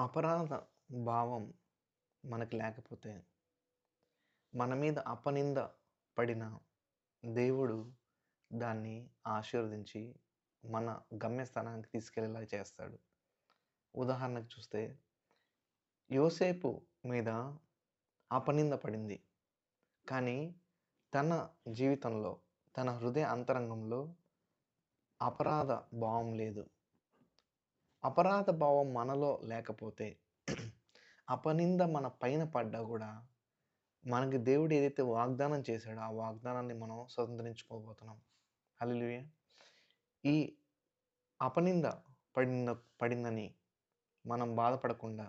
అపరాధ భావం మనకు లేకపోతే మన మీద అపనింద పడిన దేవుడు దాన్ని ఆశీర్వదించి మన గమ్యస్థానానికి తీసుకెళ్ళేలా చేస్తాడు. ఉదాహరణకు చూస్తే యోసేపు మీద అపనింద పడింది. కానీ తన జీవితంలో తన హృదయ అంతరంగంలో అపరాధ భావం లేదు. అపరాధ భావం మనలో లేకపోతే అపనింద మన పైన పడ్డా కూడా మనకి దేవుడు ఏదైతే వాగ్దానం చేశాడో ఆ వాగ్దానాన్ని మనం స్వతంత్రించుకోబోతున్నాం. హల్లెలూయ! ఈ అపనింద పడిన పడిందని మనం బాధపడకుండా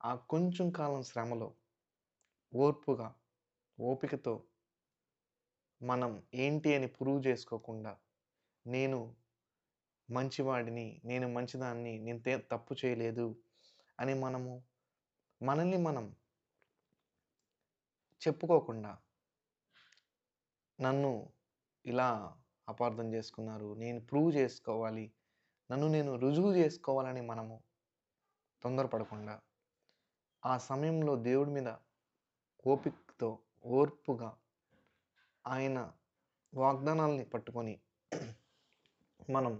ఆ కొంచెం కాలం శ్రమలో ఓర్పుగా ఓపికతో మనం ఏంటి అని ప్రూవ్ చేసుకోకుండా నేను మంచివాడిని నేను మంచిదాన్ని నేను తప్పు చేయలేదు అని మనము మనల్ని మనం చెప్పుకోకుండా నన్ను ఇలా అపార్థం చేసుకున్నారు నేను ప్రూవ్ చేసుకోవాలి నన్ను నేను రుజువు చేసుకోవాలని మనము తొందరపడకుండా ఆ సమయంలో దేవుడి మీద ఓపికతో ఓర్పుగా ఆయన వాగ్దానాల్ని పట్టుకొని మనం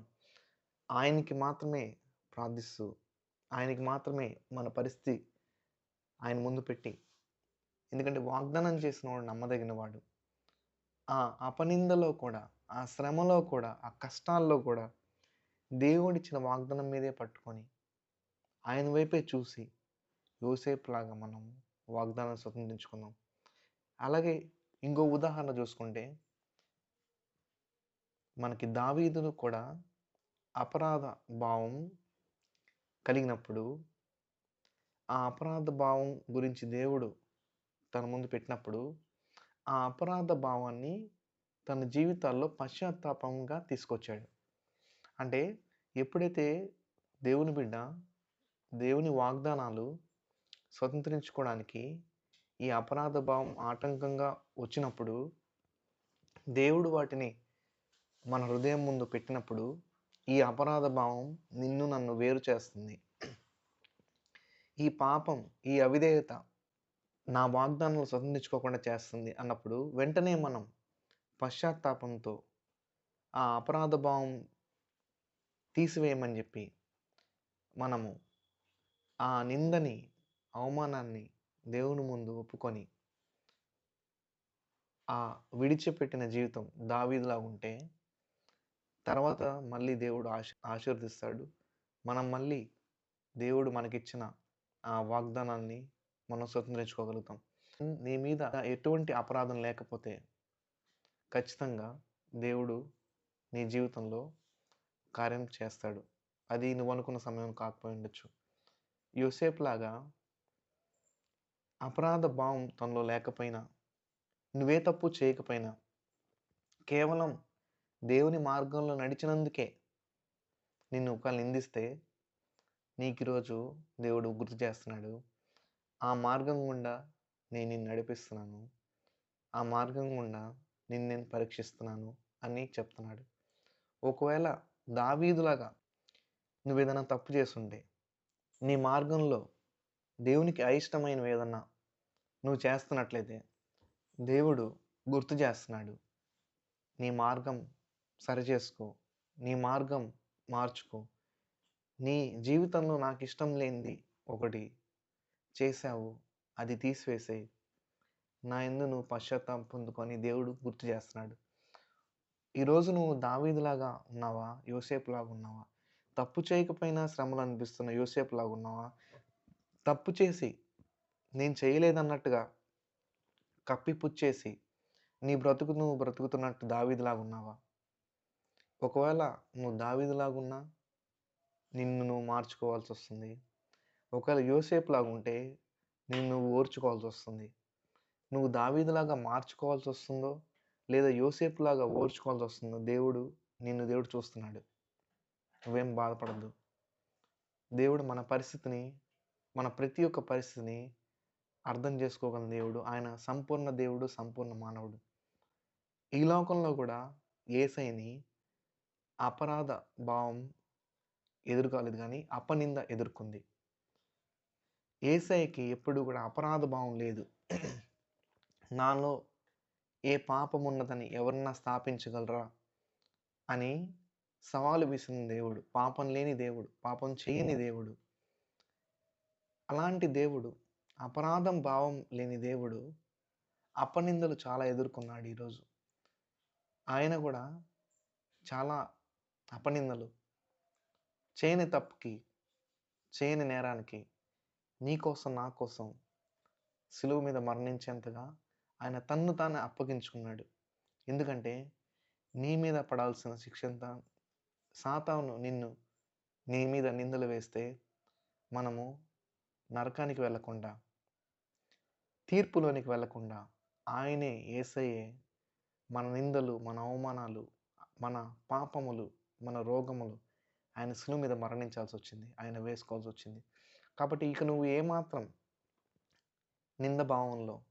ఆయనకి మాత్రమే ప్రార్థిస్తూ ఆయనకి మాత్రమే మన పరిస్థితి ఆయన ముందు పెట్టి. ఎందుకంటే వాగ్దానం చేసిన వాడు నమ్మదగిన వాడు. ఆ అపనిందలో కూడా ఆ శ్రమలో కూడా ఆ కష్టాల్లో కూడా దేవుడిచ్చిన వాగ్దానం మీదే పట్టుకొని ఆయన వైపే చూసి యోసేపు లాగా మనం వాగ్దానం స్వతంత్రించుకుందాం. అలాగే ఇంకో ఉదాహరణ చూసుకుంటే మనకి దావీదును కూడా అపరాధ భావం కలిగినప్పుడు ఆ అపరాధ భావం గురించి దేవుడు తన ముందు పెట్టినప్పుడు ఆ అపరాధ భావాన్ని తన జీవితాల్లో పశ్చాత్తాపంగా తీసుకొచ్చాడు. అంటే ఎప్పుడైతే దేవుని బిడ్డ దేవుని వాగ్దానాలు స్వతంత్రించుకోవడానికి ఈ అపరాధ భావం ఆటంకంగా వచ్చినప్పుడు దేవుడు వాటిని మన హృదయం ముందు పెట్టినప్పుడు ఈ అపరాధ భావం నిన్ను నన్ను వేరు చేస్తుంది. ఈ పాపం ఈ అవిధేయత నా వాగ్దానాలు స్వతంత్రించుకోకుండా చేస్తుంది అన్నప్పుడు వెంటనే మనం పశ్చాత్తాపంతో ఆ అపరాధ భావం తీసివేయమని చెప్పి మనము ఆ నిందని అవమానాన్ని దేవుని ముందు ఒప్పుకొని ఆ విడిచిపెట్టిన జీవితం దావీదులా ఉంటే తర్వాత మళ్ళీ దేవుడు ఆశీ ఆశీర్వదిస్తాడు. మనం మళ్ళీ దేవుడు మనకిచ్చిన ఆ వాగ్దానాన్ని మనం స్వతంత్రించుకోగలుగుతాం. నీ మీద ఎటువంటి అపరాధం లేకపోతే ఖచ్చితంగా దేవుడు నీ జీవితంలో కార్యం చేస్తాడు. అది నువ్వు అనుకున్న సమయం కాకపోయి ఉండొచ్చు. యోసేపు లాగా అపరాధ భావం తనలో లేకపోయినా నువ్వే తప్పు చేయకపోయినా కేవలం దేవుని మార్గంలో నడిచినందుకే నిన్ను ఒకళ్ళు నిందిస్తే నీకు ఈరోజు దేవుడు గుర్తు చేస్తున్నాడు. ఆ మార్గం గుండా నేను నిన్ను నడిపిస్తున్నాను. ఆ మార్గం గుండా నిన్ను నేను పరీక్షిస్తున్నాను అని చెప్తున్నాడు. ఒకవేళ దావీదులాగా నువ్వు ఏదైనా తప్పు చేస్తుంటే నీ మార్గంలో దేవునికి అయిష్టమైనవి ఏదన్నా నువ్వు చేస్తున్నట్లయితే దేవుడు గుర్తు చేస్తున్నాడు. నీ మార్గం సరిచేసుకో నీ మార్గం మార్చుకో. నీ జీవితంలో నాకు ఇష్టం లేనిది ఒకటి చేశావు అది తీసివేసే నా ఎందు నువ్వు పశ్చాత్తాపం పొందుకొని దేవుడు గుర్తు చేస్తున్నాడు. ఈరోజు నువ్వు దావీదులాగా ఉన్నావా? యోసేపులాగా ఉన్నావా? తప్పు చేయకపోయినా శ్రమలు అనిపిస్తున్న యోసేపులాగా ఉన్నావా? తప్పు చేసి నేను చేయలేదన్నట్టుగా కప్పిపుచ్చేసి నీ బ్రతుకు నువ్వు బ్రతుకుతున్నట్టు దావీదులాగా ఉన్నావా? ఒకవేళ నువ్వు దావీదులాగున్నా నిన్ను నువ్వు మార్చుకోవాల్సి వస్తుంది ఒకవేళ యోసేపు లాగా ఉంటే నిన్ను నువ్వు ఓర్చుకోవాల్సి వస్తుంది నువ్వు దావీదులాగా మార్చుకోవాల్సి వస్తుందో లేదా యోసేపు లాగా ఓర్చుకోవాల్సి వస్తుందో దేవుడు నిన్ను దేవుడు చూస్తున్నాడు. నువ్వేం బాధపడద్దు. దేవుడు మన పరిస్థితిని మన ప్రతి ఒక్క పరిస్థితిని అర్థం చేసుకోగల దేవుడు. ఆయన సంపూర్ణ దేవుడు సంపూర్ణ మానవుడు. ఈ లోకంలో కూడా ఏసైని అపరాధ భావం ఎదుర్కోలేదు కానీ అపనింద ఎదుర్కొంది ఏసఐకి ఎప్పుడు కూడా అపరాధ భావం లేదు. నాలో ఏ పాపం ఉన్నదని ఎవరన్నా స్థాపించగలరా? అని సవాలు విసిరిన దేవుడు. పాపం లేని దేవుడు. పాపం చేయని దేవుడు. అలాంటి దేవుడు, అపరాధం భావం లేని దేవుడు అపనిందలు చాలా ఎదుర్కొన్నాడు ఈరోజు. ఆయన కూడా చాలా అపనిందలు చేయని తప్పుకి, చేయని నేరానికి నీ కోసం, నా కోసం సిలువు మీద మరణించేంతగా ఆయన తన్ను తాను అప్పగించుకున్నాడు. ఎందుకంటే నీ మీద పడాల్సిన శిక్షంతా సాతాను నిన్ను నీ మీద నిందలు వేస్తే మనము నరకానికి వెళ్ళకుండా, తీర్పులోనికి వెళ్ళకుండా ఆయనే ఏసయ్యే మన నిందలు, మన అవమానాలు, మన పాపములు, మన రోగములు ఆయన శిలువ మీద మరణించాల్సి వచ్చింది ఆయన వేసుకోవాల్సి వచ్చింది కాబట్టి ఇక నువ్వు ఏమాత్రం నింద భావంలో,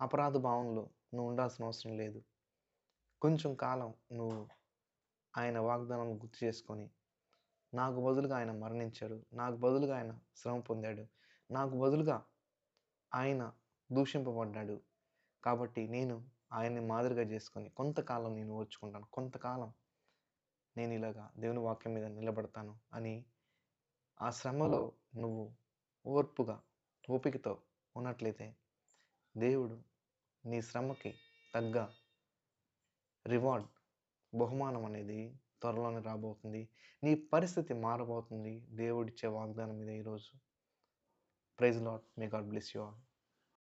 అపరాధ భావంలో నువ్వు ఉండాల్సిన అవసరం లేదు. కొంచెం కాలం నువ్వు ఆయన వాగ్దానం గుర్తు చేసుకొని, నాకు బదులుగా ఆయన మరణించాడు. నాకు బదులుగా ఆయన శ్రమ పొందాడు. నాకు బదులుగా ఆయన దూషింపబడ్డాడు. కాబట్టి నేను ఆయన్ని మాదిరిగా చేసుకొని కొంతకాలం నేను ఓర్చుకుంటాను. కొంతకాలం నేను ఇలాగా దేవుని వాక్యం మీద నిలబడతాను అని ఆ శ్రమలో నువ్వు ఓర్పుగా, ఓపికతో ఉన్నట్లయితే దేవుడు నీ శ్రమకి తగ్గ రివార్డ్, బహుమానం అనేది త్వరలోనే రాబోతుంది. నీ పరిస్థితి మారబోతుంది దేవుడిచ్చే వాగ్దానం మీద ఈరోజు. Praise Lord may God bless you all.